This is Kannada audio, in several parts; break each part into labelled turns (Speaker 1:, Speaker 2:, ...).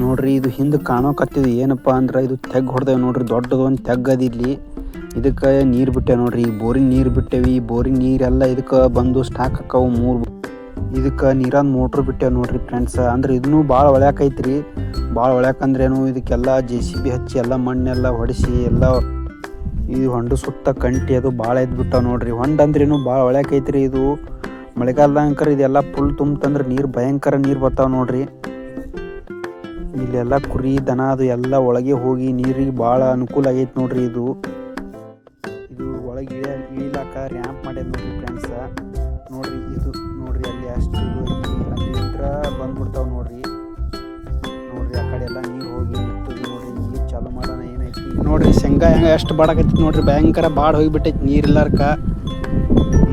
Speaker 1: ನೋಡ್ರಿ, ಇದು ಹಿಂದೆ ಕಾಣೋಕತ್ತಿದ್ ಏನಪ್ಪ ಅಂದ್ರೆ ಇದು ತೆಗ್ ಹೊಡೆದೇವೆ ನೋಡ್ರಿ, ದೊಡ್ಡದು ಒಂದು ತೆಗ್ ಅದ ಇಲ್ಲಿ. ಇದಕ್ಕೆ ನೀರು ಬಿಟ್ಟೆ ನೋಡ್ರಿ, ಈ ಬೋರಿಂಗ್ ನೀರು ಬಿಟ್ಟೇವಿ ಬೋರಿಂಗ್ ನೀರೆಲ್ಲ ಇದಕ್ಕೆ ಬಂದು ಸ್ಟಾಕ್ ಹಾಕವು ಮೂರು. ಇದಕ್ಕೆ ನೀರಾದ ಮೋಟ್ರ್ ಬಿಟ್ಟೇವೆ ನೋಡ್ರಿ ಫ್ರೆಂಡ್ಸ್ ಅಂದ್ರೆ ಇದನ್ನು ಭಾಳ ಒಳ್ಯಾಕೈತ್ರಿ ಭಾಳ ಒಳ್ಯಾಕಂದ್ರೇನು ಇದಕ್ಕೆಲ್ಲ ಜೆ ಸಿ ಬಿ ಹಚ್ಚಿ ಎಲ್ಲ ಮಣ್ಣೆಲ್ಲ ಹೊಡಿಸಿ ಎಲ್ಲ ಈ ಹೊಂಡ ಸುತ್ತ ಕಂಟಿ ಅದು ಭಾಳ ಎದ್ಬಿಟ್ಟಾವ ನೋಡ್ರಿ. ಹೊಂಡ ಅಂದ್ರೇನು ಭಾಳ ಒಳ್ಯಾಕೈತ್ರಿ ಇದು. ಮಳೆಗಾಲದಂಕರ ಇದೆಲ್ಲ ಫುಲ್ ತುಂಬತಂದ್ರೆ ನೀರು ಭಯಂಕರ ನೀರು ಬರ್ತಾವ ನೋಡ್ರಿ. ಇಲ್ಲೆಲ್ಲ ಕುರಿ, ದನ ಅದು ಎಲ್ಲ ಒಳಗೆ ಹೋಗಿ ನೀರಿಗೆ ಭಾಳ ಅನುಕೂಲ ಆಗೈತೆ ನೋಡ್ರಿ ಇದು. ಇದು ಒಳಗೆ ಇಳಿಯ ಇಳಿಲಾಕ ರ್ಯಾಂಪ್ ಮಾಡ್ಯದ ನೋಡ್ರಿ ಫ್ರೆಂಡ್ಸ ನೋಡ್ರಿ ಇದು ನೋಡ್ರಿ ಅಲ್ಲಿ ಅಷ್ಟು ಅಲ್ಲಿ ನಿಂತ್ರ ಬಂದ್ಬಿಡ್ತಾವ ನೋಡ್ರಿ. ನೋಡ್ರಿ ಆ ಕಡೆ ಎಲ್ಲ ನೀರು ಹೋಗಿ ನೋಡ್ರಿ. ನೀರು ಚಾಲು ಮಾಡೋಣ ಏನೈತಿ. ನೋಡ್ರಿ ಶೇಂಗಾ ಹೆಂಗ ಎಷ್ಟು ಬಾಡಕತ್ತಿ ನೋಡ್ರಿ. ಭಯಂಕರ ಬಾಡ್ ಹೋಗಿಬಿಟ್ಟೈತಿ ನೀರ್ ಇಲ್ಲಾರ್ಕ.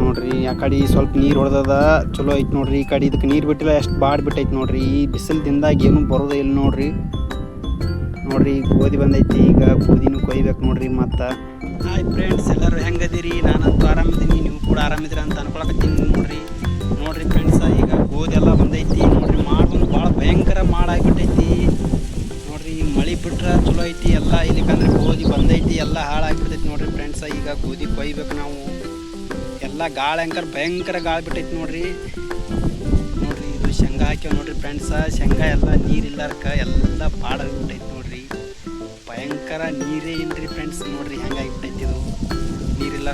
Speaker 1: ನೋಡ್ರಿ, ಆ ಕಡೆ ಸ್ವಲ್ಪ ನೀರು ಹೊಡೆದದ, ಚಲೋ ಐತಿ ನೋಡ್ರಿ. ಈ ಕಡೆ ಇದಕ್ಕೆ ನೀರು ಬಿಟ್ಟಿಲ್ಲ, ಎಷ್ಟು ಬಾಡ್ ಬಿಟ್ಟೈತಿ ನೋಡ್ರಿ. ಈ ಬಿಸಿಲ್ದಿಂದಾಗಿ ಏನು ಬರೋದೇ ಇಲ್ಲ ನೋಡ್ರಿ. ನೋಡ್ರಿ, ಗೋಧಿ ಬಂದೈತಿ, ಈಗ ಗೋಧಿನೂ ಕೊಯ್ಬೇಕು ನೋಡ್ರಿ ಮತ್ತೆ. ಹಾಯ್ ಫ್ರೆಂಡ್ಸ್ ಎಲ್ಲರೂ ಹೆಂಗದಿರಿ? ನಾನಂತೂ ಆರಾಮಿದ್ದೀನಿ ನೀವು ಕೂಡ ಆರಾಮಿದ್ದೀರ ಅಂತ ಅನ್ಕೊಳಕತ್ತೀನಿ ನೋಡ್ರಿ. ನೋಡ್ರಿ ಫ್ರೆಂಡ್ಸ್ ಈಗ ಗೋಧಿ ಎಲ್ಲ ಬಂದೈತಿ. ನೋಡ್ರಿ ಮಾಡು ಭಾಳ ಭಯಂಕರ ಮಾಡಾಗ್ಬಿಟ್ಟೈತಿ ನೋಡ್ರಿ, ಮಳೆ ಬಿಟ್ರೆ ಚಲೋ ಐತಿ, ಎಲ್ಲ ಇಲ್ಲಿಕಂದ್ರೆ ಗೋಧಿ ಬಂದೈತಿ, ಎಲ್ಲ ಹಾಳಾಗ್ಬಿಟ್ಟೈತಿ ನೋಡ್ರಿ ಫ್ರೆಂಡ್ಸ್ ಈಗ ಗೋಧಿ ಕೊಯ್ಬೇಕು ನಾವು. ಎಲ್ಲ ಗಾಳಿ ಅಂಕರ್ ಭಯಂಕರ ಗಾಳಿ ಬಿಟ್ಟೈತಿ ನೋಡ್ರಿ. ನೋಡ್ರಿ ಇದು ಶೇಂಗಾ ಹಾಕ್ಯಾವ ನೋಡ್ರಿ ಫ್ರೆಂಡ್ಸ ಶೇಂಗಾ ಎಲ್ಲ ನೀರಿಲ್ಲಾರ್ಕ ಎಲ್ಲ ಬಾಡಾಗ್ಬಿಟ್ಟೈತಿ ನೋಡ್ರಿ. ಭಯಂಕರ ನೀರೇ ಇಲ್ರಿ ಫ್ರೆಂಡ್ಸ್ ನೋಡ್ರಿ ಹೆಂಗಾಗ್ಬಿಟ್ಟೈತಿ ಇದು. ನೀರಿಲ್ಲ